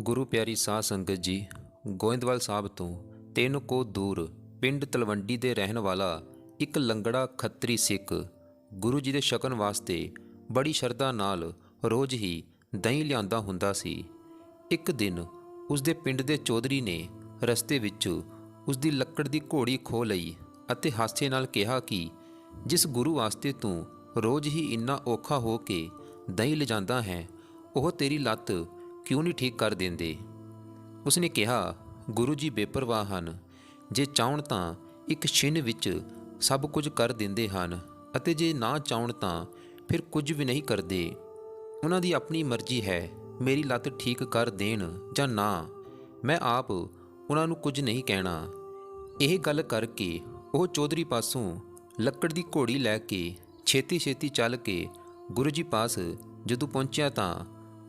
ਗੁਰੂ ਪਿਆਰੀ ਸਾਧ ਸੰਗਤ ਜੀ, ਗੋਇੰਦਵਾਲ ਸਾਹਿਬ ਤੋਂ ਤਿੰਨ ਕੋ ਦੂਰ ਪਿੰਡ ਤਲਵੰਡੀ ਦੇ ਰਹਿਣ ਵਾਲਾ ਇੱਕ ਲੰਗੜਾ ਖੱਤਰੀ ਸਿੱਖ ਗੁਰੂ ਜੀ ਦੇ ਛਕਣ ਵਾਸਤੇ ਬੜੀ ਸ਼ਰਧਾ ਨਾਲ ਰੋਜ਼ ਹੀ ਦਹੀਂ ਲਿਆਂਦਾ ਹੁੰਦਾ ਸੀ। ਇੱਕ ਦਿਨ ਉਸ ਦੇ ਪਿੰਡ ਦੇ ਚੌਧਰੀ ਨੇ ਰਸਤੇ ਵਿੱਚ ਉਸ ਦੀ ਲੱਕੜ ਦੀ ਘੋੜੀ ਖੋ ਲਈ ਅਤੇ ਹਾਸੇ ਨਾਲ ਕਿਹਾ ਕਿ ਜਿਸ ਗੁਰੂ ਵਾਸਤੇ ਤੂੰ ਰੋਜ਼ ਹੀ ਇੰਨਾ ਔਖਾ ਹੋ ਕੇ ਦਹੀਂ ਲਿਜਾਂਦਾ ਹੈ, ਉਹ ਤੇਰੀ ਲੱਤ ਕਿਉਂ ਨਹੀਂ ਠੀਕ ਕਰ ਦਿੰਦੇ? ਉਸਨੇ ਕਿਹਾ, ਗੁਰੂ ਜੀ ਬੇਪਰਵਾਹ ਹਨ। ਜੇ ਚਾਹਣ ਤਾਂ ਇੱਕ ਛਿਨ ਵਿੱਚ ਸਭ ਕੁਝ ਕਰ ਦਿੰਦੇ ਹਨ ਅਤੇ ਜੇ ਨਾ ਚਾਹਣ ਤਾਂ ਫਿਰ ਕੁਝ ਵੀ ਨਹੀਂ ਕਰਦੇ। ਉਹਨਾਂ ਦੀ ਆਪਣੀ ਮਰਜ਼ੀ ਹੈ, ਮੇਰੀ ਲੱਤ ਠੀਕ ਕਰ ਦੇਣ ਜਾਂ ਨਾ। ਮੈਂ ਆਪ ਉਹਨਾਂ ਨੂੰ ਕੁਝ ਨਹੀਂ ਕਹਿਣਾ। ਇਹ ਗੱਲ ਕਰਕੇ ਉਹ ਚੌਧਰੀ ਪਾਸੋਂ ਲੱਕੜ ਦੀ ਘੋੜੀ ਲੈ ਕੇ ਛੇਤੀ ਛੇਤੀ ਚੱਲ ਕੇ ਗੁਰੂ ਜੀ ਪਾਸ ਜਦੋਂ ਪਹੁੰਚਿਆ ਤਾਂ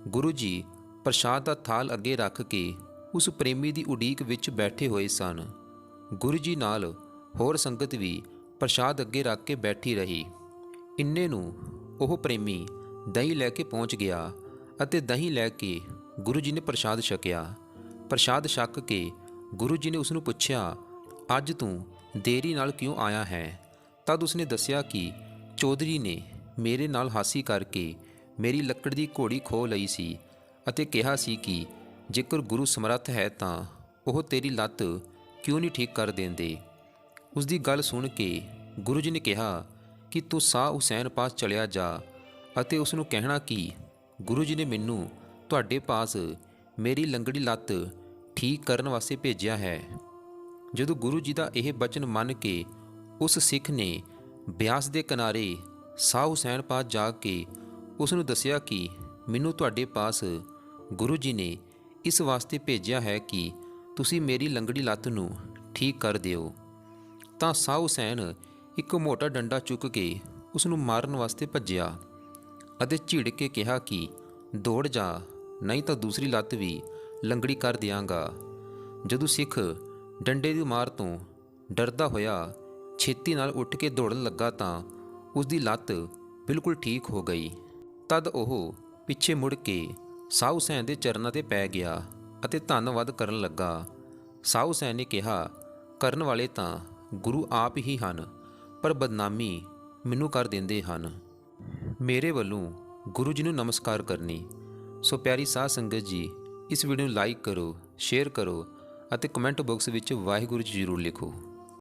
ਗੁਰੂ ਜੀ ਪ੍ਰਸ਼ਾਦ ਦਾ ਥਾਲ ਅੱਗੇ ਰੱਖ ਕੇ ਉਸ ਪ੍ਰੇਮੀ ਦੀ ਉਡੀਕ ਵਿੱਚ ਬੈਠੇ ਹੋਏ ਸਨ। ਗੁਰੂ ਜੀ ਨਾਲ ਹੋਰ ਸੰਗਤ ਵੀ ਪ੍ਰਸ਼ਾਦ ਅੱਗੇ ਰੱਖ ਕੇ ਬੈਠੀ ਰਹੀ। ਇੰਨੇ ਨੂੰ ਉਹ ਪ੍ਰੇਮੀ ਦਹੀਂ ਲੈ ਕੇ ਪਹੁੰਚ ਗਿਆ ਅਤੇ ਦਹੀਂ ਲੈ ਕੇ ਗੁਰੂ ਜੀ ਨੇ ਪ੍ਰਸ਼ਾਦ ਛਕਿਆ। ਪ੍ਰਸ਼ਾਦ ਛਕ ਕੇ ਗੁਰੂ ਜੀ ਨੇ ਉਸ ਨੂੰ ਪੁੱਛਿਆ, ਅੱਜ ਤੂੰ ਦੇਰੀ ਨਾਲ ਕਿਉਂ ਆਇਆ ਹੈ? ਤਦ ਉਸਨੇ ਦੱਸਿਆ ਕਿ ਚੌਧਰੀ ਨੇ ਮੇਰੇ ਨਾਲ ਹਾਸੀ ਕਰਕੇ ਮੇਰੀ ਲੱਕੜ ਦੀ ਘੋੜੀ ਖੋ ਲਈ ਸੀ। ਅਤੇ ਕਿਹਾ ਸੀ ਕਿ ਜੇਕਰ ਗੁਰੂ ਸਮਰੱਥ ਹੈ ਤਾਂ ਉਹ ਤੇਰੀ ਲੱਤ ਕਿਉਂ ਨਹੀਂ ਠੀਕ ਕਰ ਦਿੰਦੇ? ਉਸ ਦੀ ਗੱਲ ਸੁਣ ਕੇ ਗੁਰੂ ਜੀ ਨੇ ਕਿਹਾ ਕਿ ਤੂੰ ਸਾਹ ਹੁਸੈਨ ਪਾਸ ਚਲਿਆ ਜਾ ਅਤੇ ਉਸ ਨੂੰ ਕਹਿਣਾ ਕਿ ਗੁਰੂ ਜੀ ਨੇ ਮੈਨੂੰ ਤੁਹਾਡੇ ਪਾਸ ਮੇਰੀ ਲੰਗੜੀ ਲੱਤ ਠੀਕ ਕਰਨ ਵਾਸਤੇ ਭੇਜਿਆ ਹੈ। ਜਦੋਂ ਗੁਰੂ ਜੀ ਦਾ ਇਹ ਬਚਨ ਮੰਨ ਕੇ ਉਸ ਸਿੱਖ ਨੇ ਬਿਆਸ ਦੇ ਕਿਨਾਰੇ ਸਾਹ ਹੁਸੈਨ ਪਾਸ ਜਾ ਕੇ ਉਸ ਨੂੰ ਦੱਸਿਆ ਕਿ, ਮੈਨੂੰ ਤੁਹਾਡੇ ਪਾਸ ਗੁਰੂ ਜੀ ਨੇ ਇਸ ਵਾਸਤੇ ਭੇਜਿਆ ਹੈ ਕਿ ਤੁਸੀਂ ਮੇਰੀ ਲੰਗੜੀ ਲੱਤ ਨੂੰ ਠੀਕ ਕਰ ਦਿਓ। ਤਾਂ ਸਾਹ ਹੁਸੈਨ ਇੱਕ ਮੋਟਾ ਡੰਡਾ ਚੁੱਕ ਕੇ ਉਸ ਨੂੰ ਮਾਰਨ ਵਾਸਤੇ ਭੱਜਿਆ ਅਤੇ ਝਿੜ ਕੇ ਕਿਹਾ ਕਿ ਦੌੜ ਜਾ, ਨਹੀਂ ਤਾਂ ਦੂਸਰੀ ਲੱਤ ਵੀ ਲੰਗੜੀ ਕਰ ਦਿਆਂਗਾ। ਜਦੋਂ ਸਿੱਖ ਡੰਡੇ ਦੀ ਮਾਰ ਤੋਂ ਡਰਦਾ ਹੋਇਆ ਛੇਤੀ ਨਾਲ ਉੱਠ ਕੇ ਦੌੜਨ ਲੱਗਾ ਤਾਂ ਉਸ ਦੀ ਲੱਤ ਬਿਲਕੁਲ ਠੀਕ ਹੋ ਗਈ। ਤਦ ਉਹ ਪਿੱਛੇ ਮੁੜ ਕੇ ਸਾਹੂ ਹੁਸੈਨ ਦੇ ਚਰਨਾਂ ਤੇ ਪੈ ਗਿਆ ਅਤੇ ਧੰਨਵਾਦ ਕਰਨ ਲੱਗਾ। ਸਾਊ ਹੁਸੈਨ ਨੇ ਕਿਹਾ, ਕਰਨ ਵਾਲੇ ਤਾਂ ਗੁਰੂ ਆਪ ਹੀ ਹਨ, ਪਰ ਬਦਨਾਮੀ ਮੈਨੂੰ ਕਰ ਦਿੰਦੇ ਹਨ। ਮੇਰੇ ਵੱਲੋਂ ਗੁਰੂ ਜੀ ਨੂੰ ਨਮਸਕਾਰ ਕਰਨੀ। ਸੋ ਪਿਆਰੀ ਸਾਧ ਸੰਗਤ ਜੀ, ਇਸ ਵੀਡੀਓ ਨੂੰ ਲਾਈਕ ਕਰੋ, ਸ਼ੇਅਰ ਕਰੋ ਅਤੇ ਕਮੈਂਟ ਬਾਕਸ ਵਿੱਚ ਵਾਹਿਗੁਰੂ ਜੀ ਜ਼ਰੂਰ ਲਿਖੋ।